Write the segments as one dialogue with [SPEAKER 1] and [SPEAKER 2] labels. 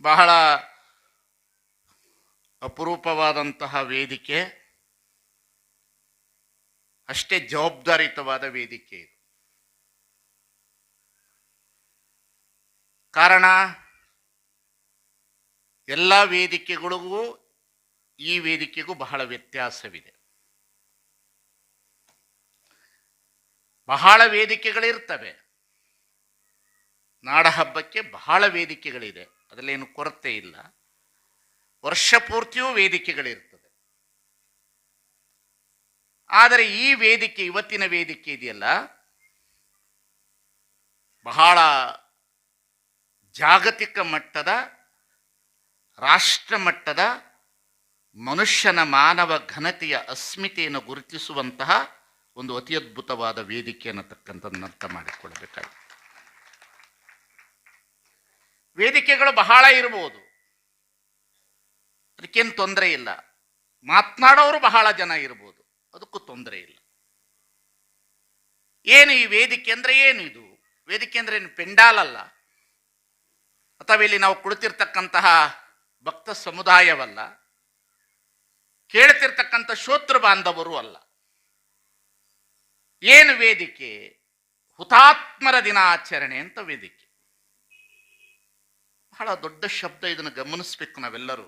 [SPEAKER 1] ಬಹಳ ಅಪರೂಪವಾದಂತಹ ವೇದಿಕೆ. ಅಷ್ಟೇ ಜವಾಬ್ದಾರಿತವಾದ ವೇದಿಕೆ ಇದು. ಕಾರಣ, ಎಲ್ಲ ವೇದಿಕೆಗಳಿಗೂ ಈ ವೇದಿಕೆಗೂ ಬಹಳ ವ್ಯತ್ಯಾಸವಿದೆ. ಬಹಳ ವೇದಿಕೆಗಳಿರ್ತವೆ. ನಾಡಹಬ್ಬಕ್ಕೆ ಬಹಳ ವೇದಿಕೆಗಳಿದೆ. ಅದರಲ್ಲೇನು ಕೊರತೆ ಇಲ್ಲ. ವರ್ಷ ಪೂರ್ತಿಯೂ ವೇದಿಕೆಗಳಿರ್ತದೆ ಆದರೆ ಈ ವೇದಿಕೆ, ಇವತ್ತಿನ ವೇದಿಕೆ ಇದೆಯಲ್ಲ? ಬಹಳ ಜಾಗತಿಕ ಮಟ್ಟದ ರಾಷ್ಟ್ರ ಮಟ್ಟದ ಮನುಷ್ಯನ ಮಾನವ ಘನತೆಯ ಅಸ್ಮಿತೆಯನ್ನು ಗುರುತಿಸುವಂತಹ ಒಂದು ಅತಿ ಅದ್ಭುತವಾದ ವೇದಿಕೆ ಅನ್ನತಕ್ಕಂಥದ್ದು ಅರ್ಥ ಮಾಡಿಕೊಳ್ಬೇಕಾಗಿದೆ ವೇದಿಕೆಗಳು ಬಹಳ ಇರಬಹುದು ಅದಕ್ಕೇನು ತೊಂದರೆ ಇಲ್ಲ. ಮಾತನಾಡೋರು ಬಹಳ ಜನ ಇರ್ಬೋದು. ಅದಕ್ಕೂ ತೊಂದರೆ ಇಲ್ಲ. ಏನು ಈ ವೇದಿಕೆ ಅಂದ್ರೆ ಏನು ಇದು? ವೇದಿಕೆ ಅಂದ್ರೆ ಏನು? ಪೆಂಡಾಲ್ ಅಲ್ಲ. ಅಥವಾ ಇಲ್ಲಿ ನಾವು ಕುಳಿತಿರ್ತಕ್ಕಂತಹ ಭಕ್ತ ಸಮುದಾಯವಲ್ಲ. ಕೇಳ್ತಿರ್ತಕ್ಕಂಥ ಶೋತೃ ಬಾಂಧವರು ಅಲ್ಲ. ಏನು ವೇದಿಕೆ? ಹುತಾತ್ಮರ ದಿನಾಚರಣೆ ಅಂತ ವೇದಿಕೆ. ಬಹಳ ದೊಡ್ಡ ಶಬ್ದ ಇದನ್ನು ಗಮನಿಸ್ಬೇಕು ನಾವೆಲ್ಲರೂ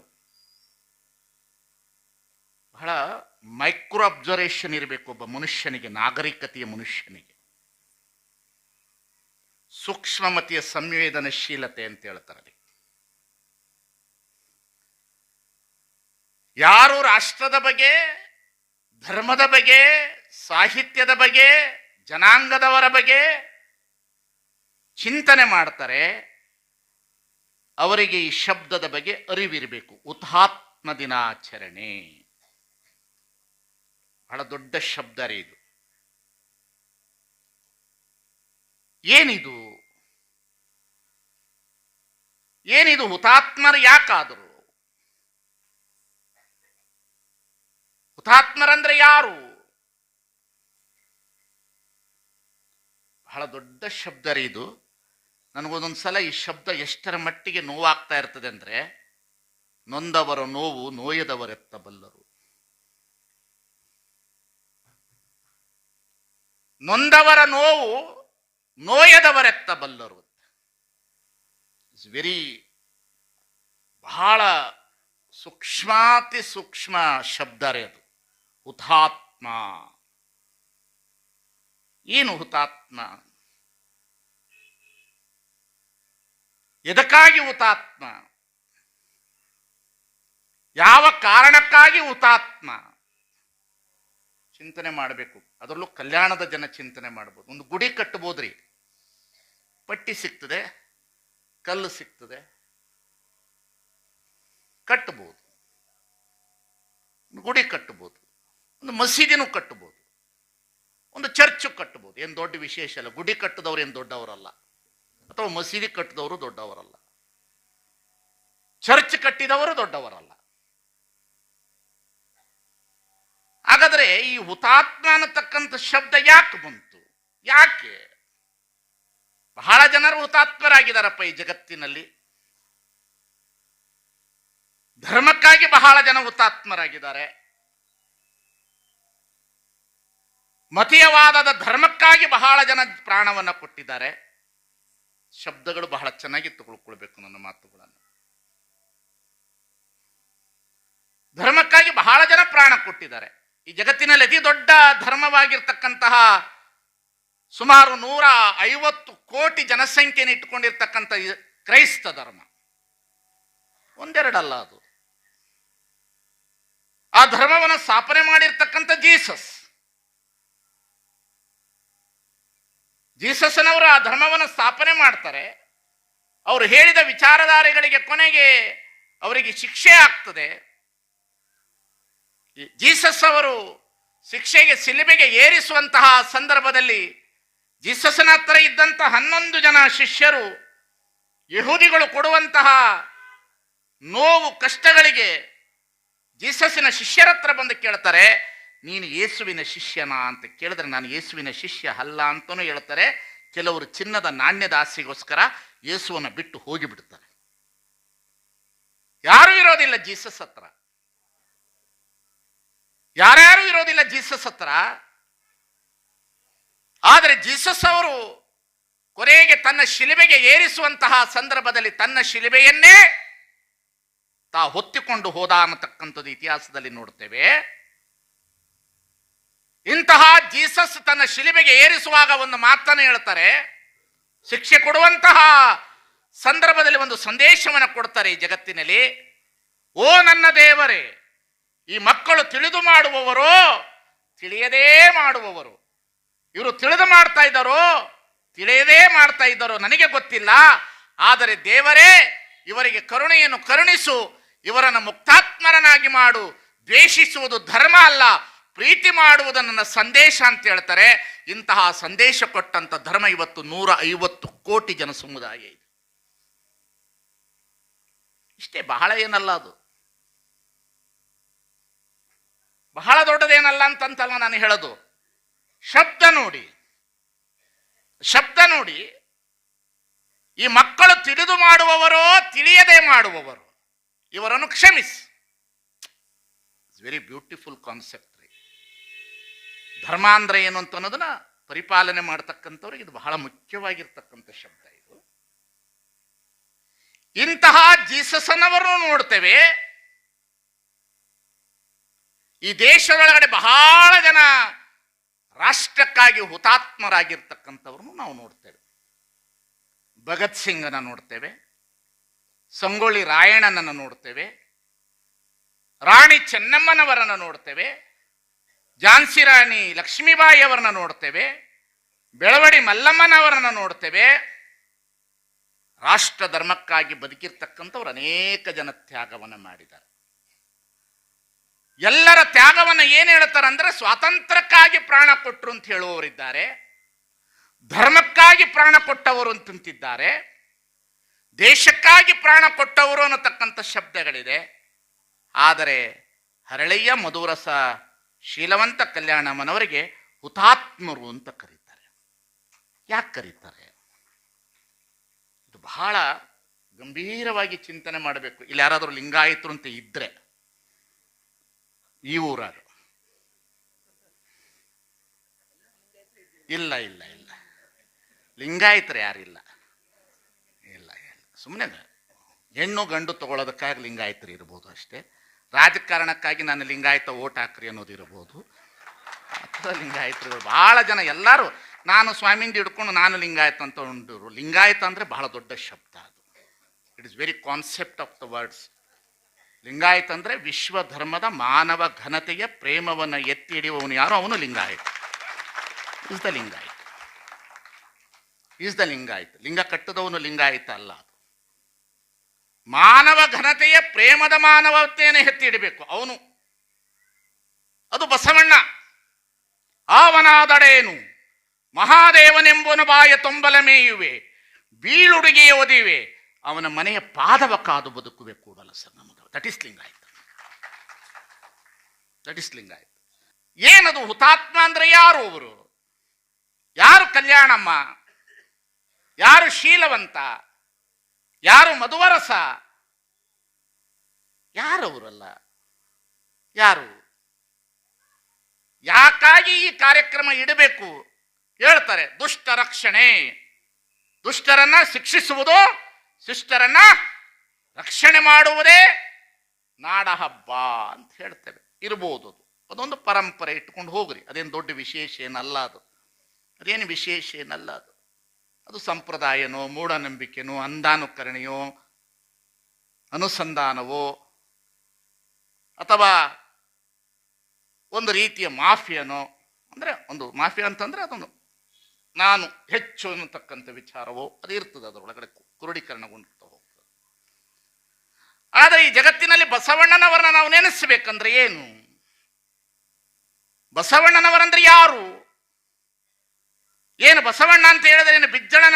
[SPEAKER 1] ಬಹಳ ಮೈಕ್ರೋ ಅಬ್ಸರ್ವೇಷನ್ ಇರಬೇಕು ಒಬ್ಬ ಮನುಷ್ಯನಿಗೆ, ನಾಗರಿಕತೆಯ ಮನುಷ್ಯನಿಗೆ ಸೂಕ್ಷ್ಮಮತಿಯ ಸಂವೇದನಶೀಲತೆ ಅಂತ ಹೇಳ್ತಾರೆ. ಯಾರು ರಾಷ್ಟ್ರದ ಬಗ್ಗೆ, ಧರ್ಮದ ಬಗ್ಗೆ, ಸಾಹಿತ್ಯದ ಬಗ್ಗೆ, ಜನಾಂಗದವರ ಬಗ್ಗೆ ಚಿಂತನೆ ಮಾಡ್ತಾರೆ ಅವರಿಗೆ ಈ ಶಬ್ದದ ಬಗ್ಗೆ ಅರಿವಿರಬೇಕು. ಹುತಾತ್ಮ ದಿನಾಚರಣೆ ಬಹಳ ದೊಡ್ಡ ಶಬ್ದ ರೀ ಇದು. ಏನಿದು? ಏನಿದು ಹುತಾತ್ಮರು ಯಾಕಾದರು? ಹುತಾತ್ಮರಂದ್ರೆ ಯಾರು? ಬಹಳ ದೊಡ್ಡ ಶಬ್ದ ರೀ ಇದು. ನನಗೊಂದೊಂದು ಸಲ ಈ ಶಬ್ದ ಎಷ್ಟರ ಮಟ್ಟಿಗೆ ನೋವಾಗ್ತಾ ಇರ್ತದೆ ಅಂದರೆ, ನೊಂದವರ ನೋವು ನೋಯದವರೆತ್ತಬಲ್ಲರು. ನೊಂದವರ ನೋವು ನೋಯದವರೆತ್ತಬಲ್ಲರು ಇಟ್ಸ್ ವೆರಿ ಬಹಳ ಸೂಕ್ಷ್ಮಾತಿ ಸೂಕ್ಷ್ಮ ಶಬ್ದ ರೀ ಅದು. ಹುತಾತ್ಮ. ಏನು ಹುತಾತ್ಮ? ಎದಕ್ಕಾಗಿ ಹುತಾತ್ಮ? ಯಾವ ಕಾರಣಕ್ಕಾಗಿ ಹುತಾತ್ಮ? ಚಿಂತನೆ ಮಾಡಬೇಕು. ಅದರಲ್ಲೂ ಕಲ್ಯಾಣದ ಜನ ಚಿಂತನೆ ಮಾಡ್ಬೋದು. ಒಂದು ಗುಡಿ ಕಟ್ಟಬೋದ್ರಿ. ಪಟ್ಟಿ ಸಿಗ್ತದೆ, ಕಲ್ಲು ಸಿಗ್ತದೆ. ಕಟ್ಟಬಹುದು ಗುಡಿ ಕಟ್ಟಬಹುದು ಒಂದು ಮಸೀದಿನೂ ಕಟ್ಟಬಹುದು ಒಂದು ಚರ್ಚು ಕಟ್ಟಬಹುದು ಏನು ದೊಡ್ಡ ವಿಶೇಷ ಅಲ್ಲ. ಗುಡಿ ಕಟ್ಟದವ್ರು ಏನು ದೊಡ್ಡವರಲ್ಲ. ಅಥವಾ ಮಸೀದಿ ಕಟ್ಟಿದವರು ದೊಡ್ಡವರಲ್ಲ. ಚರ್ಚ್ ಕಟ್ಟಿದವರು ದೊಡ್ಡವರಲ್ಲ. ಹಾಗಾದ್ರೆ ಈ ಹುತಾತ್ಮ ಅನ್ನತಕ್ಕಂಥ ಶಬ್ದ ಯಾಕೆ ಬಂತು? ಯಾಕೆ? ಬಹಳ ಜನರು ಹುತಾತ್ಮರಾಗಿದ್ದಾರಪ್ಪ ಈ ಜಗತ್ತಿನಲ್ಲಿ. ಧರ್ಮಕ್ಕಾಗಿ ಬಹಳ ಜನ ಹುತಾತ್ಮರಾಗಿದ್ದಾರೆ. ಮತೀಯವಾದದ ಧರ್ಮಕ್ಕಾಗಿ ಬಹಳ ಜನ ಪ್ರಾಣವನ್ನು ಕೊಟ್ಟಿದ್ದಾರೆ. ಶಬ್ದಗಳು ಬಹಳ ಚೆನ್ನಾಗಿ ತಗೊಳ್ಕೊಳ್ಬೇಕು ನನ್ನ ಮಾತುಗಳನ್ನು. ಧರ್ಮಕ್ಕಾಗಿ ಬಹಳ ಜನ ಪ್ರಾಣ ಕೊಟ್ಟಿದ್ದಾರೆ. ಈ ಜಗತ್ತಿನಲ್ಲಿ ಅತಿ ದೊಡ್ಡ ಧರ್ಮವಾಗಿರ್ತಕ್ಕಂತಹ ಸುಮಾರು ನೂರ ಐವತ್ತು ಕೋಟಿ ಜನಸಂಖ್ಯೆಯನ್ನು ಇಟ್ಕೊಂಡಿರ್ತಕ್ಕಂಥ ಕ್ರೈಸ್ತ ಧರ್ಮ. ಒಂದೆರಡಲ್ಲ ಅದು. ಆ ಧರ್ಮವನ್ನು ಸ್ಥಾಪನೆ ಮಾಡಿರ್ತಕ್ಕಂಥ ಜೀಸಸ್. ಜೀಸಸ್ನವರು ಆ ಧರ್ಮವನ್ನು ಸ್ಥಾಪನೆ ಮಾಡ್ತಾರೆ. ಅವರು ಹೇಳಿದ ವಿಚಾರಧಾರೆಗಳಿಗೆ ಕೊನೆಗೆ ಅವರಿಗೆ ಶಿಕ್ಷೆ ಆಗ್ತದೆ. ಜೀಸಸ್ ಅವರು ಶಿಕ್ಷೆಗೆ ಸಿಲಿಬೆಗೆ ಏರಿಸುವಂತಹ ಸಂದರ್ಭದಲ್ಲಿ ಜೀಸಸ್ನ ಹತ್ರ ಇದ್ದಂಥ ಹನ್ನೊಂದು ಜನ ಶಿಷ್ಯರು ಯಹೂದಿಗಳು ಕೊಡುವಂತಹ ನೋವು, ಕಷ್ಟಗಳಿಗೆ ಜೀಸಸ್ಸಿನ ಶಿಷ್ಯರತ್ರ ಬಂದು ಕೇಳ್ತಾರೆ. ನೀನು ಯೇಸುವಿನ ಶಿಷ್ಯನಾ ಅಂತ ಕೇಳಿದ್ರೆ ನಾನು ಯೇಸುವಿನ ಶಿಷ್ಯ ಅಲ್ಲ ಅಂತಲೂ ಹೇಳ್ತಾರೆ. ಕೆಲವರು ಚಿನ್ನದ ನಾಣ್ಯದ ಆಸೆಗೋಸ್ಕರ ಯೇಸುವನ್ನು ಬಿಟ್ಟು ಹೋಗಿಬಿಡ್ತಾರೆ. ಯಾರು ಇರೋದಿಲ್ಲ ಜೀಸಸ್ ಹತ್ರ. ಯಾರ್ಯಾರು ಇರೋದಿಲ್ಲ ಜೀಸಸ್ ಹತ್ರ. ಆದರೆ ಜೀಸಸ್ ಅವರು ಕೊನೆಗೆ ತನ್ನ ಶಿಲುಬೆಗೆ ಏರಿಸುವಂತಹ ಸಂದರ್ಭದಲ್ಲಿ ತನ್ನ ಶಿಲುಬೆಯನ್ನೇ ತಾ ಹೊತ್ತಿಕೊಂಡು ಹೋದ ಅನ್ನತಕ್ಕಂಥದ್ದು ಇತಿಹಾಸದಲ್ಲಿ ನೋಡ್ತೇವೆ. ಇಂತಹ ಜೀಸಸ್ ತನ್ನ ಶಿಲುಬೆಗೆ ಏರಿಸುವಾಗ ಒಂದು ಮಾತನ್ನು ಹೇಳ್ತಾರೆ. ಶಿಕ್ಷೆ ಕೊಡುವಂತಹ ಸಂದರ್ಭದಲ್ಲಿ ಒಂದು ಸಂದೇಶವನ್ನು ಕೊಡ್ತಾರೆ ಈ ಜಗತ್ತಿನಲ್ಲಿ. ಓ ನನ್ನ ದೇವರೇ, ಈ ಮಕ್ಕಳು ತಿಳಿದು ಮಾಡುವವರು, ತಿಳಿಯದೇ ಮಾಡುವವರು. ಇವರು ತಿಳಿದು ಮಾಡ್ತಾ ಇದ್ದಾರೋ, ತಿಳಿಯದೇ ಮಾಡ್ತಾ ಇದ್ದಾರೋ ನನಗೆ ಗೊತ್ತಿಲ್ಲ. ಆದರೆ ದೇವರೇ, ಇವರಿಗೆ ಕರುಣೆಯನ್ನು ಕರುಣಿಸು, ಇವರನ್ನು ಮುಕ್ತಾತ್ಮರನಾಗಿ ಮಾಡು. ದ್ವೇಷಿಸುವುದು ಧರ್ಮ ಅಲ್ಲ. ಪ್ರೀತಿ ಮಾಡುವುದು ನನ್ನ ಸಂದೇಶ ಅಂತ ಹೇಳ್ತಾರೆ. ಇಂತಹ ಸಂದೇಶ ಕೊಟ್ಟಂತ ಧರ್ಮ ಇವತ್ತು ನೂರ ಐವತ್ತು ಕೋಟಿ ಜನ ಸಮುದಾಯ ಇದೆ. ಇಷ್ಟೇ ಬಹಳ ಏನಲ್ಲ ಅದು. ಬಹಳ ದೊಡ್ಡದೇನಲ್ಲ ಅಂತಂತಲ್ಲ ನಾನು ಹೇಳೋದು. ಶಬ್ದ ನೋಡಿ. ಶಬ್ದ ನೋಡಿ. ಈ ಮಕ್ಕಳು ತಿಳಿದು ಮಾಡುವವರೋ ತಿಳಿಯದೆ ಮಾಡುವವರು. ಇವರನ್ನು ಕ್ಷಮಿಸಿ. ಇಟ್ಸ್ ವೆರಿ ಬ್ಯೂಟಿಫುಲ್ ಕಾನ್ಸೆಪ್ಟ್ ರೀ ಧರ್ಮ ಅಂದ್ರೆ ಏನು ಅಂತ ಅನ್ನೋದನ್ನ ಪರಿಪಾಲನೆ ಮಾಡ್ತಕ್ಕಂಥವ್ರಿಗೆ ಇದು ಬಹಳ ಮುಖ್ಯವಾಗಿರ್ತಕ್ಕಂಥ ಶಬ್ದ ಇದು. ಇಂತಹ ಜೀಸಸನವರನ್ನು ನೋಡ್ತೇವೆ. ಈ ದೇಶದೊಳಗಡೆ ಬಹಳ ಜನ ರಾಷ್ಟ್ರಕ್ಕಾಗಿ ಹುತಾತ್ಮರಾಗಿರ್ತಕ್ಕಂಥವ್ರನ್ನು ನಾವು ನೋಡ್ತೇವೆ. ಭಗತ್ ಸಿಂಗನ ನೋಡ್ತೇವೆ. ಸಂಗೊಳ್ಳಿ ರಾಯಣ್ಣನನ್ನು ನೋಡ್ತೇವೆ. ರಾಣಿ ಚೆನ್ನಮ್ಮನವರನ್ನು ನೋಡ್ತೇವೆ. ಝಾನ್ಸಿ ರಾಣಿ ಲಕ್ಷ್ಮೀಬಾಯಿ ಅವರನ್ನ ನೋಡ್ತೇವೆ, ಬೆಳವಡಿ ಮಲ್ಲಮ್ಮನವರನ್ನ ನೋಡ್ತೇವೆ. ರಾಷ್ಟ್ರ ಧರ್ಮಕ್ಕಾಗಿ ಬದುಕಿರ್ತಕ್ಕಂಥವ್ರು ಅನೇಕ ಜನ ತ್ಯಾಗವನ್ನು ಮಾಡಿದ್ದಾರೆ. ಎಲ್ಲರ ತ್ಯಾಗವನ್ನು ಏನು ಹೇಳ್ತಾರಂದ್ರೆ ಸ್ವಾತಂತ್ರ್ಯಕ್ಕಾಗಿ ಪ್ರಾಣ ಕೊಟ್ಟರು ಅಂತ ಹೇಳುವವರಿದ್ದಾರೆ, ಧರ್ಮಕ್ಕಾಗಿ ಪ್ರಾಣ ಕೊಟ್ಟವರು ಅಂತಂತಿದ್ದಾರೆ, ದೇಶಕ್ಕಾಗಿ ಪ್ರಾಣ ಕೊಟ್ಟವರು ಅನ್ನತಕ್ಕಂಥ ಶಬ್ದಗಳಿದೆ. ಆದರೆ ಹರಳೆಯ ಮಧುರಸ ಶೀಲವಂತ ಕಲ್ಯಾಣಮ್ಮನವರಿಗೆ ಹುತಾತ್ಮರು ಅಂತ ಕರೀತಾರೆ. ಯಾಕೆ ಕರೀತಾರೆ? ಇದು ಬಹಳ ಗಂಭೀರವಾಗಿ ಚಿಂತನೆ ಮಾಡಬೇಕು. ಇಲ್ಲಿ ಯಾರಾದರೂ ಲಿಂಗಾಯಿತರು ಅಂತ ಇದ್ರೆ, ಈ ಊರಾದ್ರು ಇಲ್ಲ ಇಲ್ಲ ಇಲ್ಲ. ಲಿಂಗಾಯಿತರು ಯಾರಿಲ್ಲ? ಇಲ್ಲ ಇಲ್ಲ. ಸುಮ್ಮನೆ ಹೆಣ್ಣು ಗಂಡು ತಗೊಳ್ಳೋದಕ್ಕಾಗಿ ಲಿಂಗಾಯಿತರು ಇರ್ಬೋದು ಅಷ್ಟೇ. ರಾಜಕಾರಣಕ್ಕಾಗಿ ನಾನು ಲಿಂಗಾಯತ ಓಟ್ ಹಾಕ್ರಿ ಅನ್ನೋದು ಇರಬಹುದು ಅಥವಾ ಲಿಂಗಾಯತರು ಭಾಳ ಜನ ಎಲ್ಲರೂ, ನಾನು ಸ್ವಾಮಿಂದ ಹಿಡ್ಕೊಂಡು ನಾನು ಲಿಂಗಾಯತ ಅಂತ ಉಂಟರು ಲಿಂಗಾಯತ ಅಂದರೆ ಬಹಳ ದೊಡ್ಡ ಶಬ್ದ ಅದು. It is very concept of the words Lingayata ಅಂದರೆ ವಿಶ್ವ ಧರ್ಮದ ಮಾನವ ಘನತೆಯ ಪ್ರೇಮವನ್ನು ಎತ್ತಿ ಹಿಡಿಯುವವನು ಯಾರು ಅವನು Lingayata. Is the Lingayata. Is the Lingayata. ಲಿಂಗ ಕಟ್ಟದವನು ಲಿಂಗಾಯತ ಅಲ್ಲ ಮಾನವ ಘನತೆಯ ಪ್ರೇಮದ ಮಾನವತೆಯನ್ನು ಎತ್ತಿ ಇಡಬೇಕು ಅವನು. ಅದು ಬಸವಣ್ಣ. ಆವನಾದಡೇನು ಮಹಾದೇವನೆಂಬನು ಬಾಯ ತೊಂಬಲ ಮೇಯುವೆ. ಬೀಳುಡುಗೆಯ ಒದಿವೆ. ಅವನ ಮನೆಯ ಪಾದವ ಕಾದು ಬದುಕುವೆ ಕೂಡಲ ಸರ್ ದಟ್ ಇಸ್ ಲಿಂಗಾಯತ. ದಟ್ ಏನದು ಹುತಾತ್ಮ ಅಂದ್ರೆ ಯಾರು ಅವರು? ಯಾರು ಕಲ್ಯಾಣಮ್ಮ? ಯಾರು ಶೀಲವಂತ? ಯಾರು ಮಧುವರಸ? ಯಾರವರಲ್ಲ? ಯಾರು? ಯಾಕಾಗಿ ಈ ಕಾರ್ಯಕ್ರಮ ಇಡಬೇಕು? ಹೇಳ್ತಾರೆ ದುಷ್ಟ ರಕ್ಷಣೆ ದುಷ್ಟರನ್ನ ಶಿಕ್ಷಿಸುವುದು, ಶಿಷ್ಟರನ್ನ ರಕ್ಷಣೆ ಮಾಡುವುದೇ ನಾಡ ಹಬ್ಬ ಅಂತ ಹೇಳ್ತೇವೆ. ಇರ್ಬೋದು ಅದು. ಅದೊಂದು ಪರಂಪರೆ ಇಟ್ಕೊಂಡು ಹೋಗ್ರಿ. ಅದೇನು ದೊಡ್ಡ ವಿಶೇಷ ಏನಲ್ಲ ಅದು. ಅದೇನು ವಿಶೇಷ ಏನಲ್ಲ ಅದು. ಅದು ಸಂಪ್ರದಾಯನೋ ಮೂಢನಂಬಿಕೆನೋ ಅಂಧಾನುಕರಣೆಯೋ ಅನುಸಂಧಾನವೋ ಅಥವಾ ಒಂದು ರೀತಿಯ ಮಾಫಿಯನೋ, ಅಂದರೆ ಒಂದು ಮಾಫಿಯಾ ಅಂತಂದರೆ ಅದೊಂದು ನಾನು ಹೆಚ್ಚು ಅನ್ನತಕ್ಕಂಥ ವಿಚಾರವೋ, ಅದು ಇರ್ತದೆ ಅದರೊಳಗಡೆ ಕು- ಕ್ರೋಢೀಕರಣಗೊಂಡು ಹೋಗ್ತದೆ. ಆದರೆ ಈ ಜಗತ್ತಿನಲ್ಲಿ ಬಸವಣ್ಣನವರನ್ನ ನಾವು ನೆನೆಸಬೇಕಂದ್ರೆ ಏನು? ಬಸವಣ್ಣನವರಂದ್ರೆ ಯಾರು? ಏನು ಬಸವಣ್ಣ ಅಂತ ಹೇಳಿದ್ರೆ ಏನು ಬಿಜ್ಜಳನ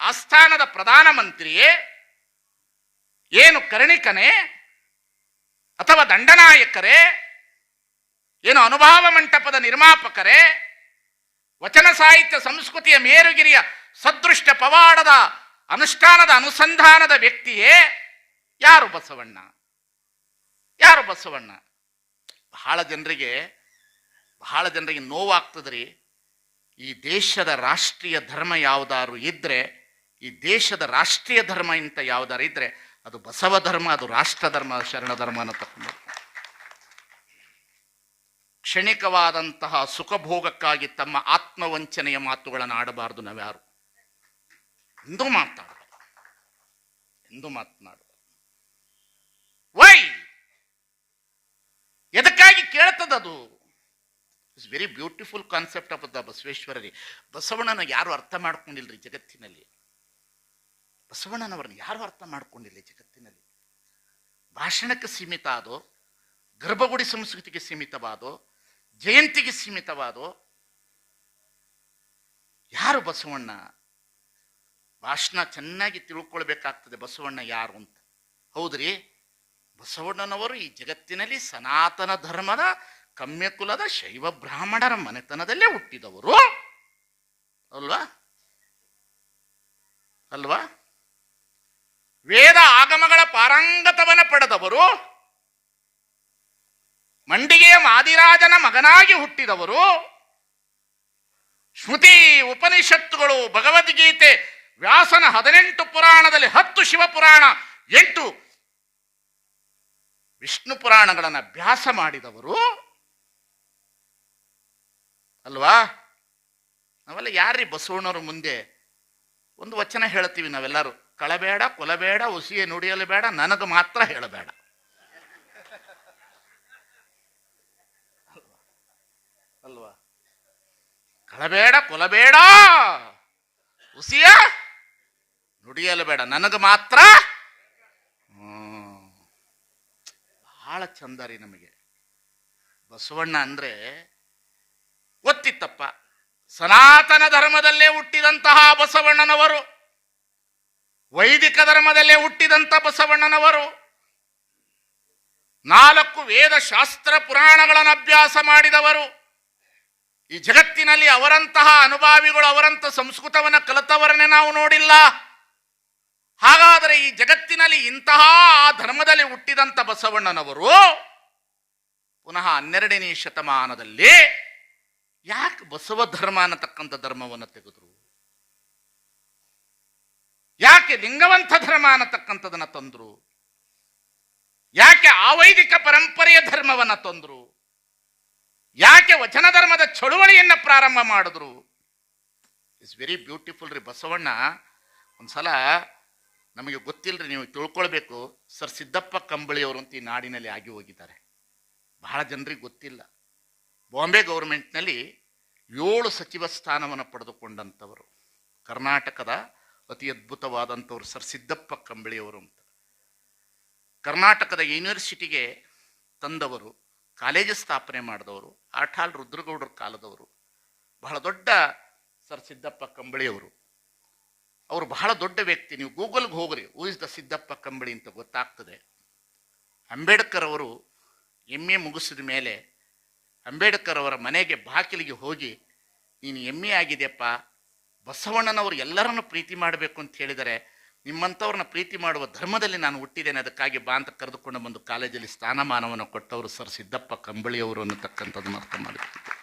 [SPEAKER 1] ಆಸ್ಥಾನದ ಪ್ರಧಾನಮಂತ್ರಿಯೇ ಏನು ಕರ್ಣಿಕನೇ? ಅಥವಾ ದಂಡನಾಯಕರೇ? ಏನು ಅನುಭಾವ ಮಂಟಪದ ನಿರ್ಮಾಪಕರೇ? ವಚನ ಸಾಹಿತ್ಯ ಸಂಸ್ಕೃತಿಯ ಮೇರುಗಿರಿಯ ಸದೃಷ್ಟ ಪವಾಡದ ಅನುಷ್ಠಾನದ ಅನುಸಂಧಾನದ ವ್ಯಕ್ತಿಯೇ ಯಾರು ಬಸವಣ್ಣ? ಯಾರು ಬಸವಣ್ಣ? ಬಹಳ ಜನರಿಗೆ ಬಹಳ ಜನರಿಗೆ ನೋವಾಗ್ತದ್ರಿ. ಈ ದೇಶದ ರಾಷ್ಟ್ರೀಯ ಧರ್ಮ ಯಾವುದಾದ್ರು ಇದ್ದರೆ ಈ ದೇಶದ ರಾಷ್ಟ್ರೀಯ ಧರ್ಮ ಇಂಥ ಯಾವ್ದಾರು ಇದ್ದರೆ ಅದು ಬಸವ ಧರ್ಮ, ಅದು ರಾಷ್ಟ್ರ ಧರ್ಮ, ಶರಣ ಧರ್ಮ ಅನ್ನತಕ್ಕಂಥದ್ದು ಕ್ಷಣಿಕವಾದಂತಹ ಸುಖಭೋಗಕ್ಕಾಗಿ ತಮ್ಮ ಆತ್ಮವಂಚನೆಯ ಮಾತುಗಳನ್ನು ಆಡಬಾರದು ನಾವ್ಯಾರು. ಎಂದು ಮಾತಾಡ ಎಂದು ಮಾತನಾಡ ವೈ? ಎದಕ್ಕಾಗಿ ಕೇಳ್ತದದು? It's very beautiful concept of the ಬಸವೇಶ್ವರರಿ. ಬಸವಣ್ಣನ ಯಾರು ಅರ್ಥ ಮಾಡ್ಕೊಂಡಿಲ್ರಿ ಜಗತ್ತಿನಲ್ಲಿ? ಬಸವಣ್ಣನವರನ್ನು ಯಾರು ಅರ್ಥ ಮಾಡ್ಕೊಂಡಿಲ್ಲ ಜಗತ್ತಿನಲ್ಲಿ? ಭಾಷಣಕ್ಕೆ ಸೀಮಿತ ಆದೋ ಗರ್ಭಗುಡಿ ಸಂಸ್ಕೃತಿಗೆ ಸೀಮಿತವಾದೋ, ಜಯಂತಿಗೆ ಸೀಮಿತವಾದೋ, ಯಾರು ಬಸವಣ್ಣ? ಭಾಷಣ ಚೆನ್ನಾಗಿ ತಿಳ್ಕೊಳ್ಬೇಕಾಗ್ತದೆ ಬಸವಣ್ಣ ಯಾರು ಅಂತ. ಹೌದ್ರಿ? ಬಸವಣ್ಣನವರು ಈ ಜಗತ್ತಿನಲ್ಲಿ ಸನಾತನ ಧರ್ಮದ ಕಮ್ಯ ಕುಲದ ಶೈವ ಬ್ರಾಹ್ಮಣರ ಮನೆತನದಲ್ಲೇ ಹುಟ್ಟಿದವರು. ಅಲ್ವಾ? ಅಲ್ವಾ? ವೇದ ಆಗಮಗಳ ಪಾರಂಗತವನ ಪಡೆದವರು. ಮಂಡಿಗೆಯ ಮಾದಿರಾಜನ ಮಗನಾಗಿ ಹುಟ್ಟಿದವರು. ಶ್ರುತಿ ಉಪನಿಷತ್ತುಗಳು, ಭಗವದ್ಗೀತೆ, ವ್ಯಾಸನ ಹದಿನೆಂಟು ಪುರಾಣದಲ್ಲಿ ಹತ್ತು ಶಿವಪುರಾಣ, ಎಂಟು ವಿಷ್ಣು ಪುರಾಣಗಳನ್ನು ಅಭ್ಯಾಸ ಮಾಡಿದವರು. ಅಲ್ವಾ? ನಾವೆಲ್ಲ ಯಾರೀ ಬಸವಣ್ಣವ್ರ ಮುಂದೆ? ಒಂದು ವಚನ ಹೇಳ್ತೀವಿ ನಾವೆಲ್ಲರೂ. ಕಳಬೇಡ, ಕೊಲಬೇಡ ಉಸಿಯೇ ನುಡಿಯಲು ಬೇಡ, ನನಗೆ ಮಾತ್ರ ಹೇಳಬೇಡ. ಅಲ್ವಾ? ಕಳಬೇಡ, ಕೊಲಬೇಡ ಉಸಿಯ ನುಡಿಯಲು ಬೇಡ, ನನಗೆ ಮಾತ್ರ. ಬಹಳ ಚಂದ ರೀ ನಮಗೆ. ಬಸವಣ್ಣ ಅಂದ್ರೆ ಗೊತ್ತಿತ್ತಪ್ಪ. ಸನಾತನ ಧರ್ಮದಲ್ಲೇ ಹುಟ್ಟಿದಂತಹ ಬಸವಣ್ಣನವರು, ವೈದಿಕ ಧರ್ಮದಲ್ಲೇ ಹುಟ್ಟಿದಂತ ಬಸವಣ್ಣನವರು, ನಾಲ್ಕು ವೇದ ಶಾಸ್ತ್ರ ಪುರಾಣಗಳನ್ನು ಅಭ್ಯಾಸ ಮಾಡಿದವರು, ಈ ಜಗತ್ತಿನಲ್ಲಿ ಅವರಂತಹ ಅನುಭಾವಿಗಳು, ಅವರಂತ ಸಂಸ್ಕೃತವನ್ನು ಕಲಿತವರನ್ನೇ ನಾವು ನೋಡಿಲ್ಲ. ಹಾಗಾದರೆ ಈ ಜಗತ್ತಿನಲ್ಲಿ ಇಂತಹ ಆ ಧರ್ಮದಲ್ಲಿ ಹುಟ್ಟಿದಂಥ ಬಸವಣ್ಣನವರು, ಪುನಃ ಹನ್ನೆರಡನೇ ಶತಮಾನದಲ್ಲಿ ಯಾಕೆ ಬಸವ ಧರ್ಮ ಅನ್ನತಕ್ಕಂಥ ಧರ್ಮವನ್ನು ತೆಗೆದ್ರು? ಯಾಕೆ ಲಿಂಗವಂತ ಧರ್ಮ ಅನ್ನತಕ್ಕಂಥದನ್ನ ತಂದ್ರು? ಯಾಕೆ ಅವೈದಿಕ ಪರಂಪರೆಯ ಧರ್ಮವನ್ನ ತಂದ್ರು? ಯಾಕೆ ವಚನ ಧರ್ಮದ ಚಳುವಳಿಯನ್ನ ಪ್ರಾರಂಭ ಮಾಡಿದ್ರು? ಇಟ್ಸ್ ವೆರಿ ಬ್ಯೂಟಿಫುಲ್ ರೀ ಬಸವಣ್ಣ. ಒಂದ್ಸಲ ನಮಗೆ ಗೊತ್ತಿಲ್ಲರಿ ನೀವು ತಿಳ್ಕೊಳ್ಬೇಕು. ಸರ್ ಸಿದ್ದಪ್ಪ ಕಂಬಳಿಯವರು ಅಂತ ಈ ನಾಡಿನಲ್ಲಿ ಆಗಿ ಹೋಗಿದ್ದಾರೆ. ಬಹಳ ಜನರಿಗೆ ಗೊತ್ತಿಲ್ಲ. ಬಾಂಬೆ ಗೌರ್ಮೆಂಟ್ನಲ್ಲಿ ಏಳು ಸಚಿವ ಸ್ಥಾನವನ್ನು ಪಡೆದುಕೊಂಡಂಥವರು. ಕರ್ನಾಟಕದ ಅತಿ ಅದ್ಭುತವಾದಂಥವ್ರು ಸರ್ ಸಿದ್ದಪ್ಪ ಕಂಬಳಿಯವರು ಅಂತ. ಕರ್ನಾಟಕದ ಯೂನಿವರ್ಸಿಟಿಗೆ ತಂದವರು, ಕಾಲೇಜು ಸ್ಥಾಪನೆ ಮಾಡಿದವರು ಆಠಾಲ್ ರುದ್ರಗೌಡರ ಕಾಲದವರು, ಬಹಳ ದೊಡ್ಡ ಸರ್ ಸಿದ್ದಪ್ಪ ಕಂಬಳಿಯವರು. ಅವರು ಬಹಳ ದೊಡ್ಡ ವ್ಯಕ್ತಿ. ನೀವು ಗೂಗಲ್ಗೆ ಹೋಗ್ರಿ ಇಸ್ ದ ಸಿದ್ದಪ್ಪ ಕಂಬಳಿ ಅಂತ ಗೊತ್ತಾಗ್ತದೆ. ಅಂಬೇಡ್ಕರ್ ಅವರು ಎಂ ಎ ಮುಗಿಸಿದ ಮೇಲೆ ಅಂಬೇಡ್ಕರ್ ಅವರ ಮನೆಗೆ ಬಾಕಿಲಿಗೆ ಹೋಗಿ, ನೀನು ಹೆಮ್ಮೆ ಆಗಿದೆಯಪ್ಪ ಬಸವಣ್ಣನವರು ಎಲ್ಲರನ್ನು ಪ್ರೀತಿ ಮಾಡಬೇಕು ಅಂತ ಹೇಳಿದರೆ, ನಿಮ್ಮಂಥವ್ರನ್ನ ಪ್ರೀತಿ ಮಾಡುವ ಧರ್ಮದಲ್ಲಿ ನಾನು ಹುಟ್ಟಿದ್ದೇನೆ, ಅದಕ್ಕಾಗಿ ಬಾ ಅಂತ ಕರೆದುಕೊಂಡು ಬಂದು ಕಾಲೇಜಲ್ಲಿ ಸ್ಥಾನಮಾನವನ್ನು ಕೊಟ್ಟವರು ಸರ್ ಸಿದ್ದಪ್ಪ ಕಂಬಳಿಯವರು ಅನ್ನತಕ್ಕಂಥದ್ದನ್ನು ಅರ್ಥ ಮಾಡಿಕೊಟ್ಟಿದ್ದೆ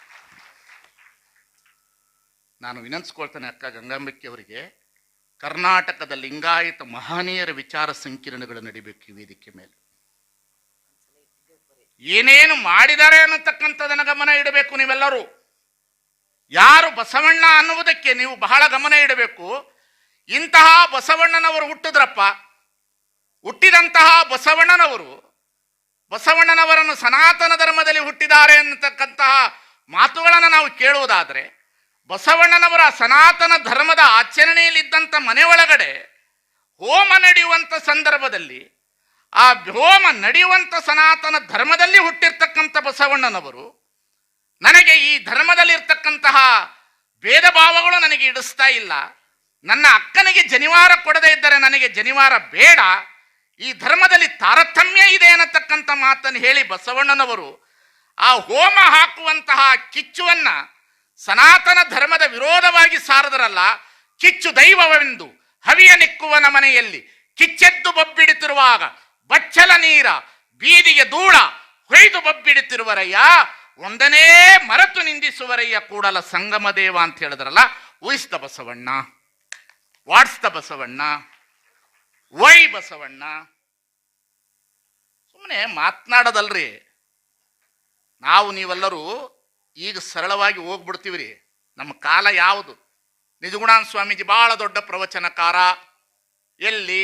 [SPEAKER 1] ನಾನು ವಿನಂತಿಸ್ಕೊಳ್ತೇನೆ ಅಕ್ಕ ಗಂಗಾಂಬಿಕೆ ಅವರಿಗೆ, ಕರ್ನಾಟಕದ ಲಿಂಗಾಯತ ಮಹನೀಯರ ವಿಚಾರ ಸಂಕಿರಣಗಳು ನಡಿಬೇಕು ಈ ವೇದಿಕೆ ಮೇಲೆ. ಏನೇನು ಮಾಡಿದ್ದಾರೆ ಅನ್ನತಕ್ಕಂಥದನ್ನು ಗಮನ ಇಡಬೇಕು ನೀವೆಲ್ಲರೂ. ಯಾರು ಬಸವಣ್ಣ ಅನ್ನುವುದಕ್ಕೆ ನೀವು ಬಹಳ ಗಮನ ಇಡಬೇಕು. ಇಂತಹ ಬಸವಣ್ಣನವರು ಹುಟ್ಟಿದ್ರಪ್ಪ. ಹುಟ್ಟಿದಂತಹ ಬಸವಣ್ಣನವರು, ಬಸವಣ್ಣನವರನ್ನು ಸನಾತನ ಧರ್ಮದಲ್ಲಿ ಹುಟ್ಟಿದ್ದಾರೆ ಅನ್ನತಕ್ಕಂತಹ ಮಾತುಗಳನ್ನು ನಾವು ಕೇಳುವುದಾದರೆ, ಬಸವಣ್ಣನವರ ಸನಾತನ ಧರ್ಮದ ಆಚರಣೆಯಲ್ಲಿದ್ದಂಥ ಒಳಗಡೆ ಹೋಮ ನಡೆಯುವಂಥ ಸಂದರ್ಭದಲ್ಲಿ ಆ ಹೋಮ ನಡೆಯುವಂಥ ಸನಾತನ ಧರ್ಮದಲ್ಲಿ ಹುಟ್ಟಿರ್ತಕ್ಕಂಥ ಬಸವಣ್ಣನವರು ನನಗೆ ಈ ಧರ್ಮದಲ್ಲಿರ್ತಕ್ಕಂತಹ ಭೇದ ಭಾವಗಳು ನನಗೆ ಇಡಿಸ್ತಾ ಇಲ್ಲ. ನನ್ನ ಅಕ್ಕನಿಗೆ ಜನಿವಾರ ಕೊಡದೇ ಇದ್ದರೆ ನನಗೆ ಜನಿವಾರ ಬೇಡ. ಈ ಧರ್ಮದಲ್ಲಿ ತಾರತಮ್ಯ ಇದೆ ಅನ್ನತಕ್ಕಂಥ ಮಾತನ್ನು ಹೇಳಿ ಬಸವಣ್ಣನವರು ಆ ಹೋಮ ಹಾಕುವಂತಹ ಕಿಚ್ಚುವನ್ನ ಸನಾತನ ಧರ್ಮದ ವಿರೋಧವಾಗಿ ಸಾರದರಲ್ಲ, ಕಿಚ್ಚು ದೈವವೆಂದು ಹವಿಯ ನಿಕ್ಕುವನ ಮನೆಯಲ್ಲಿ ಕಿಚ್ಚೆದ್ದು ಬಬ್ಬಿಡುತ್ತಿರುವಾಗ ಬಚ್ಚಲ ನೀರ, ಬೀದಿಗೆ ಧೂಳ, ಹೊಯ್ದು ಬಬ್ಬಿಡುತ್ತಿರುವರಯ್ಯ, ಒಂದನೇ ಮರೆತು ನಿಂದಿಸುವರಯ್ಯ ಕೂಡಲ ಸಂಗಮ ದೇವ ಅಂತ ಹೇಳಿದ್ರಲ್ಲ who is the Basavanna, what's the Basavanna, why Basavanna. ಸುಮ್ಮನೆ ಮಾತನಾಡೋದಲ್ರಿ. ನಾವು ನೀವೆಲ್ಲರೂ ಈಗ ಸರಳವಾಗಿ ಹೋಗ್ಬಿಡ್ತೀವ್ರಿ. ನಮ್ಮ ಕಾಲ ಯಾವುದು? ನಿಜಗುಣಾನ್ ಸ್ವಾಮೀಜಿ ಬಹಳ ದೊಡ್ಡ ಪ್ರವಚನಕಾರ. ಎಲ್ಲಿ?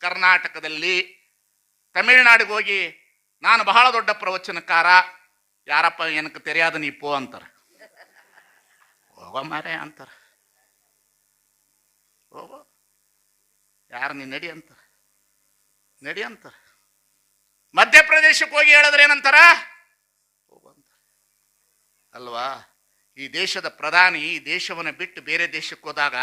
[SPEAKER 1] ಕರ್ನಾಟಕದಲ್ಲಿ. ತಮಿಳುನಾಡಿಗೆ ಹೋಗಿ ನಾನು ಬಹಳ ದೊಡ್ಡ ಪ್ರವಚನಕಾರ. ಯಾರಪ್ಪ, ಏನಕ್ಕೆ ತೆರೆಯಾದ ನೀ ಪೋ ಅಂತಾರೆ. ಹೋಗೋ ಮಾರೇ ಅಂತಾರೆ. ಹೋಗೋ. ಯಾರು ನೀ ನಡಿ ಅಂತಾರೆ. ನಡಿ ಅಂತಾರೆ. ಮಧ್ಯಪ್ರದೇಶಕ್ಕೆ ಹೋಗಿ ಹೇಳಿದ್ರೆ ಏನಂತಾರ? ಅಲ್ವಾ? ಈ ದೇಶದ ಪ್ರಧಾನಿ ಈ ದೇಶವನ್ನು ಬಿಟ್ಟು ಬೇರೆ ದೇಶಕ್ಕೆ ಹೋದಾಗ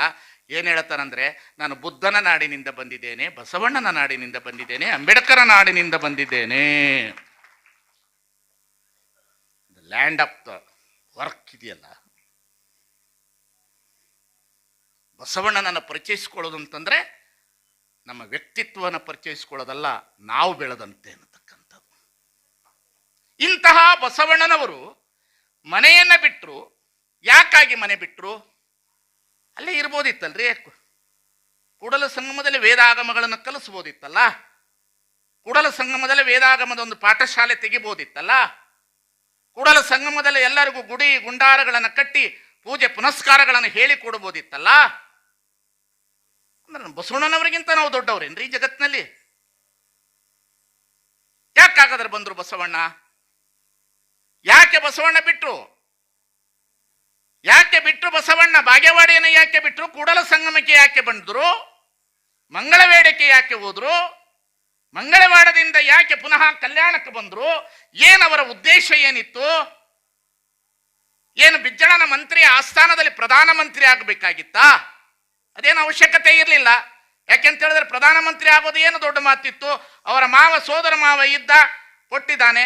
[SPEAKER 1] ಏನು ಹೇಳ್ತಾರಂದ್ರೆ ನಾನು ಬುದ್ಧನ ನಾಡಿನಿಂದ ಬಂದಿದ್ದೇನೆ, ಬಸವಣ್ಣನ ನಾಡಿನಿಂದ ಬಂದಿದ್ದೇನೆ, ಅಂಬೇಡ್ಕರ ನಾಡಿನಿಂದ ಬಂದಿದ್ದೇನೆ. ಲ್ಯಾಂಡ್ ಆಫ್ ದ ವರ್ಕ್ ಇದೆಯಲ್ಲ. ಬಸವಣ್ಣನನ್ನು ಪರಿಚಯಿಸ್ಕೊಳ್ಳೋದು ಅಂತಂದರೆ, ನಮ್ಮ ವ್ಯಕ್ತಿತ್ವವನ್ನು ಪರಿಚಯಿಸ್ಕೊಳ್ಳೋದಲ್ಲ, ನಾವು ಬೆಳೆದಂತೆ ಅನ್ನತಕ್ಕಂಥದ್ದು. ಇಂತಹ ಬಸವಣ್ಣನವರು ಮನೆಯನ್ನು ಬಿಟ್ಟರು ಯಾಕಾಗಿ ಮನೆ ಬಿಟ್ಟರು ಅಲ್ಲೇ ಇರ್ಬೋದಿತ್ತಲ್ರಿ? ಕೂಡಲ ಸಂಗಮದಲ್ಲಿ ವೇದಾಗಮಗಳನ್ನು ಕಲಿಸ್ಬೋದಿತ್ತಲ್ಲ? ಕೂಡಲ ಸಂಗಮದಲ್ಲಿ ವೇದಾಗಮದ ಒಂದು ಪಾಠಶಾಲೆ ತೆಗಿಬೋದಿತ್ತಲ್ಲ? ಕೂಡಲ ಸಂಗಮದಲ್ಲಿ ಎಲ್ಲರಿಗೂ ಗುಡಿ ಗುಂಡಾರಗಳನ್ನು ಕಟ್ಟಿ ಪೂಜೆ ಪುನಸ್ಕಾರಗಳನ್ನು ಹೇಳಿಕೊಡ್ಬೋದಿತ್ತಲ್ಲ ಅಂದ್ರೆ ಬಸವಣ್ಣನವರಿಗಿಂತ ನಾವು ದೊಡ್ಡವ್ರೇನ್ರಿ ಜಗತ್ತಿನಲ್ಲಿ? ಯಾಕಾಗದ್ರೆ ಬಂದ್ರು ಬಸವಣ್ಣ? ಯಾಕೆ ಬಸವಣ್ಣ ಬಿಟ್ರು? ಯಾಕೆ ಬಿಟ್ಟರು ಬಸವಣ್ಣ? ಬಾಗೇವಾಡಿಯನ್ನು ಯಾಕೆ ಬಿಟ್ಟರು ಕೂಡಲ ಸಂಗಮಕ್ಕೆ ಯಾಕೆ ಬಂದ್ರು? ಮಂಗಳವೇಡಕ್ಕೆ ಯಾಕೆ ಹೋದರು? ಮಂಗಳವಾಡದಿಂದ ಯಾಕೆ ಪುನಃ ಕಲ್ಯಾಣಕ್ಕೆ ಬಂದ್ರು? ಏನವರ ಉದ್ದೇಶ ಏನಿತ್ತು? ಏನು ಬಿಜ್ಜಳನ ಮಂತ್ರಿ, ಆಸ್ಥಾನದಲ್ಲಿ ಪ್ರಧಾನಮಂತ್ರಿ ಆಗಬೇಕಾಗಿತ್ತಾ? ಅದೇನು ಅವಶ್ಯಕತೆ ಇರಲಿಲ್ಲ. ಯಾಕೆಂತ ಹೇಳಿದ್ರೆ ಪ್ರಧಾನಮಂತ್ರಿ ಆಗೋದು ಏನು ದೊಡ್ಡ ಮಾತಿತ್ತು? ಅವರ ಮಾವ, ಸೋದರ ಮಾವ ಇದ್ದ, ಕೊಟ್ಟಿದ್ದಾನೆ,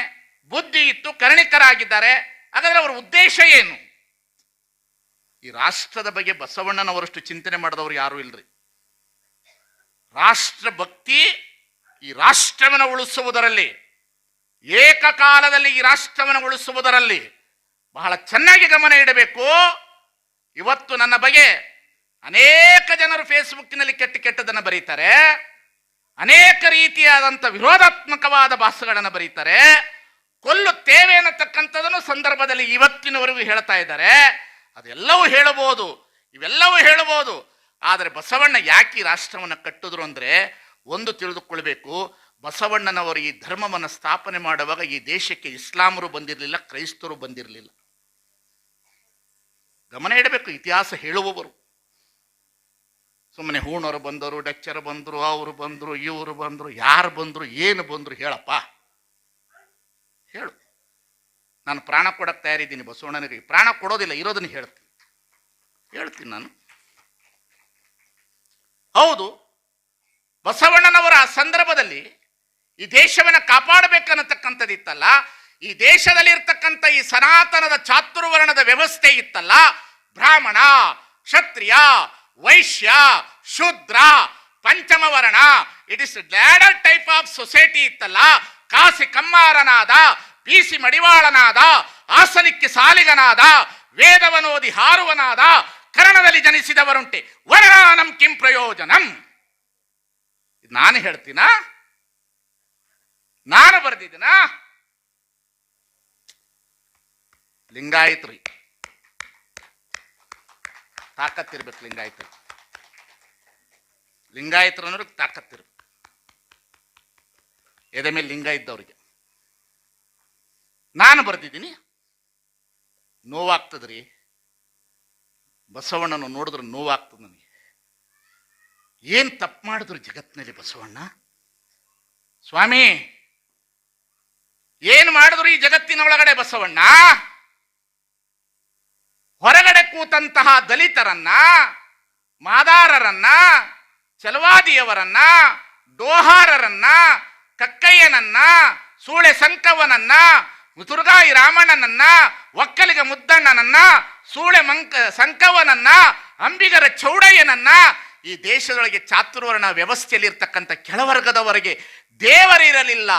[SPEAKER 1] ಬುದ್ಧಿ ಇತ್ತು, ಕರ್ಣಿಕರಾಗಿದ್ದಾರೆ. ಹಾಗಾದ್ರೆ ಅವರ ಉದ್ದೇಶ ಏನು? ಈ ರಾಷ್ಟ್ರದ ಬಗ್ಗೆ ಬಸವಣ್ಣನವರಷ್ಟು ಚಿಂತನೆ ಮಾಡಿದವರು ಯಾರು ಇಲ್ರಿ. ರಾಷ್ಟ್ರ ಭಕ್ತಿ ಈ ರಾಷ್ಟ್ರವನ್ನು ಉಳಿಸುವುದರಲ್ಲಿ, ಏಕಕಾಲದಲ್ಲಿ ಈ ರಾಷ್ಟ್ರವನ್ನು ಉಳಿಸುವುದರಲ್ಲಿ ಬಹಳ ಚೆನ್ನಾಗಿ ಗಮನ ಇಡಬೇಕು. ಇವತ್ತು ನನ್ನ ಬಗ್ಗೆ ಅನೇಕ ಜನರು ಫೇಸ್ಬುಕ್ನಲ್ಲಿ ಕೆಟ್ಟ ಕೆಟ್ಟದನ್ನು ಬರೀತಾರೆ, ಅನೇಕ ರೀತಿಯಾದಂಥ ವಿರೋಧಾತ್ಮಕವಾದ ಭಾಷೆಗಳನ್ನು ಬರೀತಾರೆ, ಕೊಲ್ಲುತ್ತೇವೆ ಅನ್ನತಕ್ಕಂಥದನ್ನು ಸಂದರ್ಭದಲ್ಲಿ ಇವತ್ತಿನವರೆಗೂ ಹೇಳ್ತಾ ಇದ್ದಾರೆ. ಅದೆಲ್ಲವೂ ಹೇಳಬಹುದು, ಇವೆಲ್ಲವೂ ಹೇಳಬಹುದು. ಆದರೆ ಬಸವಣ್ಣ ಯಾಕೆ ರಾಷ್ಟ್ರವನ್ನು ಕಟ್ಟಿದ್ರು ಅಂದರೆ ಒಂದು ತಿಳಿದುಕೊಳ್ಬೇಕು, ಬಸವಣ್ಣನವರು ಈ ಧರ್ಮವನ್ನು ಸ್ಥಾಪನೆ ಮಾಡುವಾಗ ಈ ದೇಶಕ್ಕೆ ಇಸ್ಲಾಮರು ಬಂದಿರಲಿಲ್ಲ, ಕ್ರೈಸ್ತರು ಬಂದಿರಲಿಲ್ಲ. ಗಮನ ಇಡಬೇಕು, ಇತಿಹಾಸ ಹೇಳುವವರು. ಸುಮ್ಮನೆ ಹೂಣರು ಬಂದರು, ಡಚ್ಚರು ಬಂದರು, ಅವರು ಬಂದರು, ಇವರು ಬಂದರು, ಯಾರು ಬಂದರು, ಏನು ಬಂದರು ಹೇಳಪ್ಪ. ಹೇಳು. ನಾನು ಪ್ರಾಣ ಕೊಡಕ್ಕೆ ತಯಾರಿದ್ದೀನಿ ಬಸವಣ್ಣನಿಗೆ. ಪ್ರಾಣ ಕೊಡೋದಿಲ್ಲ, ಇರೋದನ್ನು ಹೇಳ್ತೀನಿ. ಹೇಳ್ತೀನಿ ನಾನು. ಹೌದು, ಬಸವಣ್ಣನವರ ಸಂದರ್ಭದಲ್ಲಿ ಈ ದೇಶವನ್ನು ಕಾಪಾಡಬೇಕನ್ನತಕ್ಕಂಥದ್ದಿತ್ತಲ್ಲ ಈ ದೇಶದಲ್ಲಿ ಇರ್ತಕ್ಕಂಥ ಈ ಸನಾತನದ ಚಾತುರ್ವರ್ಣದ ವ್ಯವಸ್ಥೆ ಇತ್ತಲ್ಲ, ಬ್ರಾಹ್ಮಣ, ಕ್ಷತ್ರಿಯ, ವೈಶ್ಯ, ಶೂದ್ರ ಪಂಚಮ ವರ್ಣ it is ladder type of society ಇತ್ತಲ್ಲ, ಕಾಸಿ ಕಮ್ಮಾರನಾದ ಬೀಸಿ ಮಡಿವಾಳನಾದ, ಆಸನಿಕ್ಕೆ ಸಾಲಿಗನಾದ, ವೇದವನೋದಿ ಹಾರುವನಾದ, ಕರ್ಣದಲ್ಲಿ ಜನಿಸಿದವರುಂಟೆ. ವರದಾನಂ ಕಿಂ ಪ್ರಯೋಜನಂ. ನಾನು ಹೇಳ್ತೀನ? ನಾನು ಬರ್ದಿದನಾ ಲಿಂಗಾಯತ್ರಿ. ತಾಕತ್ತಿರ್ಬೇಕು ಲಿಂಗಾಯತ್ರಿ. ಲಿಂಗಾಯತ್ರ ಅನ್ನೋರಿಗೆ ತಾಕತ್ತಿರ್ಬೇಕು. ಎದೆ ಮೇಲೆ ಲಿಂಗ ಇದ್ದವ್ರಿಗೆ. ನಾನು ಬರ್ತಿದ್ದೀನಿ ನೋವಾಗ್ತದ್ರಿ. ಬಸವಣ್ಣನ ನೋಡಿದ್ರೆ ನೋವಾಗ್ತದೆ ನನಗೆ. ಏನ್ ತಪ್ಪು ಮಾಡಿದ್ರು ಜಗತ್ತಿನಲ್ಲಿ ಬಸವಣ್ಣ? ಸ್ವಾಮಿ, ಏನ್ ಮಾಡಿದ್ರು ಈ ಜಗತ್ತಿನ ಒಳಗಡೆ ಬಸವಣ್ಣ? ಹೊರಗಡೆ ಕೂತಂತಹ ದಲಿತರನ್ನ, ಮಾದಾರರನ್ನ ಚಲವಾದಿಯವರನ್ನ ಡೋಹಾರರನ್ನ, ಕಕ್ಕಯ್ಯನನ್ನ ಸೂಳೆ ಸಂಕವನನ್ನ ಮುತುರ್ಗಾಯಿ ರಾಮಣ್ಣನನ್ನ, ಒಕ್ಕಲಿಗ ಮುದ್ದಣ್ಣನನ್ನ, ಸೂಳೆ ಮಂಕ, ಸಂಕವನನ್ನ, ಅಂಬಿಗರ ಚೌಡಯ್ಯನನ್ನ ಈ ದೇಶದೊಳಗೆ ಚಾತುರ್ವರ್ಣ ವ್ಯವಸ್ಥೆಯಲ್ಲಿ ಇರ್ತಕ್ಕಂಥ ಕೆಳವರ್ಗದವರೆಗೆ ದೇವರಿರಲಿಲ್ಲ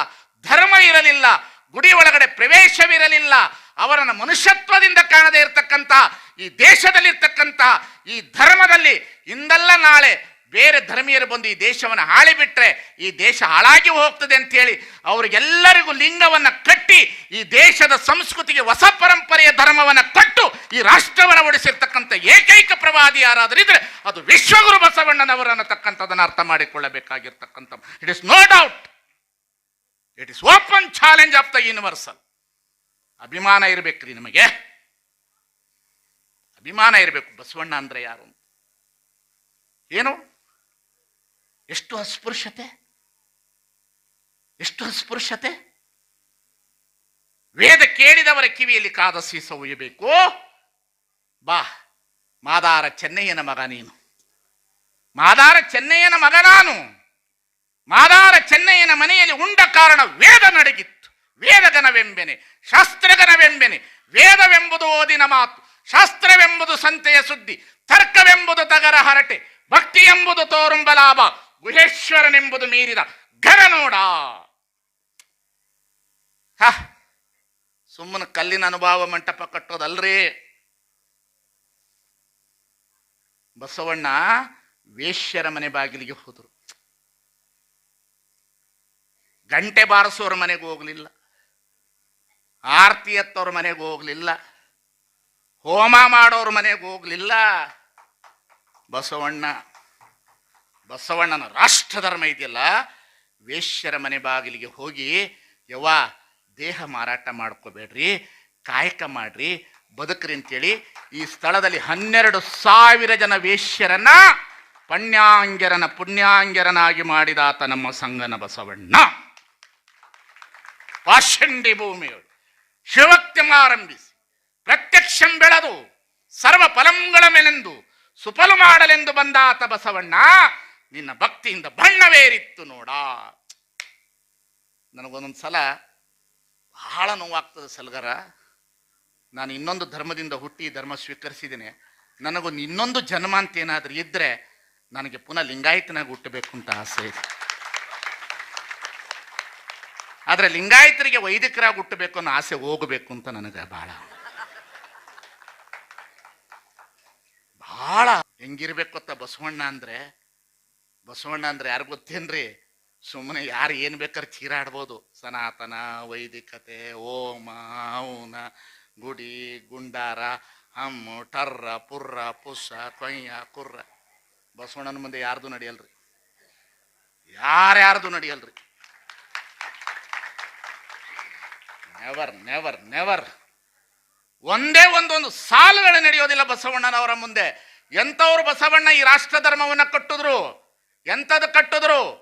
[SPEAKER 1] ಧರ್ಮ ಇರಲಿಲ್ಲ, ಗುಡಿ ಒಳಗಡೆ ಪ್ರವೇಶವಿರಲಿಲ್ಲ, ಅವರನ್ನು ಮನುಷ್ಯತ್ವದಿಂದ ಕಾಣದೇ ಇರತಕ್ಕಂಥ ಈ ದೇಶದಲ್ಲಿರ್ತಕ್ಕಂಥ ಈ ಧರ್ಮದಲ್ಲಿ ಇಂದಲ್ಲ ನಾಳೆ ಬೇರೆ ಧರ್ಮೀಯರು ಬಂದು ಈ ದೇಶವನ್ನು ಹಾಳಿಬಿಟ್ರೆ ಈ ದೇಶ ಹಾಳಾಗಿ ಹೋಗ್ತದೆ ಅಂತೇಳಿ ಅವರಿಗೆಲ್ಲರಿಗೂ ಲಿಂಗವನ್ನು ಕಟ್ಟಿ ಈ ದೇಶದ ಸಂಸ್ಕೃತಿಗೆ ಹೊಸ ಪರಂಪರೆಯ ಧರ್ಮವನ್ನು ಕಟ್ಟು ಈ ರಾಷ್ಟ್ರವನ್ನು ಉಳಿಸಿರ್ತಕ್ಕಂಥ ಏಕೈಕ ಪ್ರವಾದಿ ಯಾರಾದರಿದ್ರೆ ಅದು ವಿಶ್ವಗುರು ಬಸವಣ್ಣನವರನ್ನು ತಕ್ಕಂಥದನ್ನು ಅರ್ಥ ಮಾಡಿಕೊಳ್ಳಬೇಕಾಗಿರ್ತಕ್ಕಂಥ it is no doubt it is open challenge of the universal ಅಭಿಮಾನ ಇರಬೇಕ್ರಿ ನಿಮಗೆ. ಅಭಿಮಾನ ಇರಬೇಕು. ಬಸವಣ್ಣ ಅಂದ್ರೆ ಯಾರು? ಏನು? ಎಷ್ಟು ಅಸ್ಪೃಶ್ಯತೆ? ಎಷ್ಟು ಅಸ್ಪೃಶ್ಯತೆ? ವೇದ ಕೇಳಿದವರ ಕಿವಿಯಲ್ಲಿ ಕಾದ ಸೀಸ ಉಯ್ಯಬೇಕು. ಬಾ, ಮಾದಾರ ಚೆನ್ನಯ್ಯನ ಮಗ ನೀನು. ಮಾದಾರ ಚೆನ್ನಯ್ಯನ ಮಗ ನಾನು. ಮಾದಾರ ಚೆನ್ನಯ್ಯನ ಮನೆಯಲ್ಲಿ ಉಂಡ ಕಾರಣ ವೇದ ನಡಗಿತ್ತು. ವೇದಗನವೆಂಬೆನೆ ಶಾಸ್ತ್ರಗನವೆಂಬೆನೆ ವೇದವೆಂಬುದು ಓದಿನ ಮಾತು, ಶಾಸ್ತ್ರವೆಂಬುದು ಸಂತೆಯ ಸುದ್ದಿ, ತರ್ಕವೆಂಬುದು ತಗರ ಹರಟೆ ಭಕ್ತಿ ಎಂಬುದು ತೋರುಂಬ ಲಾಭ ಗುಹೇಶ್ವರನೆಂಬುದು ಮೀರಿದ ಘನ ನೋಡ ಸುಮ್ಮನೆ ಕಲ್ಲಿನ ಅನುಭವ ಮಂಟಪ ಕಟ್ಟೋದಲ್ರಿ. ಬಸವಣ್ಣ ವೇಶ್ಯರ ಮನೆ ಬಾಗಿಲಿಗೆ ಹೋದರು. ಗಂಟೆ ಬಾರಿಸೋರ ಮನೆಗೆ ಹೋಗಲಿಲ್ಲ. ಆರತಿ ಎತ್ತೋರ ಮನೆಗೆ ಹೋಗ್ಲಿಲ್ಲ. ಹೋಮ ಮಾಡೋರ ಮನೆಗೆ ಹೋಗ್ಲಿಲ್ಲ. ಬಸವಣ್ಣ ಬಸವಣ್ಣನ ರಾಷ್ಟ್ರ ಧರ್ಮ ಇದೆಯಲ್ಲ, ವೇಶ್ಯರ ಮನೆ ಬಾಗಿಲಿಗೆ ಹೋಗಿ, ಯವ್ವ, ದೇಹ ಮಾರಾಟ ಮಾಡ್ಕೋಬೇಡ್ರಿ, ಕಾಯಕ ಮಾಡ್ರಿ, ಬದುಕ್ರಿ ಅಂತೇಳಿ ಈ ಸ್ಥಳದಲ್ಲಿ ಹನ್ನೆರಡು ಸಾವಿರ ಜನ ವೇಶ್ಯರನ್ನ ಪಣ್ಯಾಂಗ್ಯರನ ಪುಣ್ಯಾಂಗ್ಯರನಾಗಿ ಮಾಡಿದಾತ ನಮ್ಮ ಸಂಗನ ಬಸವಣ್ಣ. ಪಾಷಂಡಿ ಶಿವಕ್ತಿ ಆರಂಭಿಸಿ, ಪ್ರತ್ಯಕ್ಷಂ ಬೆಳೆದು, ಸರ್ವ ಫಲಂಗಳ ಮೇಲೆಂದು ಸುಫಲು ಮಾಡಲೆಂದು ಬಂದಾತ ಬಸವಣ್ಣ. ನಿನ್ನ ಭಕ್ತಿಯಿಂದ ಬಣ್ಣವೇರಿತ್ತು ನೋಡ. ನನಗೊಂದೊಂದು ಸಲ ಬಹಳ ನೋವಾಗ್ತದೆ ಸಲ್ಗರ. ನಾನು ಇನ್ನೊಂದು ಧರ್ಮದಿಂದ ಹುಟ್ಟಿ ಧರ್ಮ ಸ್ವೀಕರಿಸಿದ್ದೇನೆ. ನನಗೊಂದು ಇನ್ನೊಂದು ಜನ್ಮ ಅಂತ ಏನಾದರೂ ಇದ್ದರೆ ನನಗೆ ಪುನಃ ಲಿಂಗಾಯತನಾಗಿ ಹುಟ್ಟಬೇಕು ಅಂತ ಆಸೆ ಇದೆ. ಆದರೆ ಲಿಂಗಾಯತರಿಗೆ ವೈದಿಕರಾಗಿ ಹುಟ್ಟಬೇಕು ಅನ್ನೋ ಆಸೆ ಹೋಗಬೇಕು ಅಂತ ನನಗೆ ಬಹಳ. ಬಹಳ ಹೆಂಗಿರ್ಬೇಕು ಅಂತ ಬಸವಣ್ಣ ಅಂದ್ರೆ ಬಸವಣ್ಣ ಅಂದ್ರೆ ಯಾರು ಗೊತ್ತೇನ್ರಿ? ಸುಮ್ಮನೆ ಯಾರು ಏನು ಬೇಕಾದ್ರೆ ಚೀರಾಡ್ಬೋದು ಸನಾತನ ವೈದಿಕತೆ, ಓಮ, ಔನ, ಗುಡಿ, ಗುಂಡಾರ, ಹಮ್ಮು, ಟರ್ರ, ಪುರ್ರ, ಪುಸ್ಸ, ಕೊಯ್ಯ, ಕುರ್ರ. ಬಸವಣ್ಣನ ಮುಂದೆ ಯಾರ್ದು ನಡೆಯಲ್ರಿ? ಯಾರ್ಯಾರ್ದು ನಡೆಯಲ್ರಿ? ನೆವರ್ ನೆವರ್ ನೆವರ್ ಒಂದೇ ಒಂದೊಂದು ಸಾಲುಗಳು ನಡೆಯೋದಿಲ್ಲ ಬಸವಣ್ಣನವರ ಮುಂದೆ. ಎಂಥವ್ರು ಬಸವಣ್ಣ ಈ ರಾಷ್ಟ್ರ ಧರ್ಮವನ್ನ ಕಟ್ಟಿದ್ರು? ಎಂಥದ್ದು ಕಟ್ಟಿದ್ರು?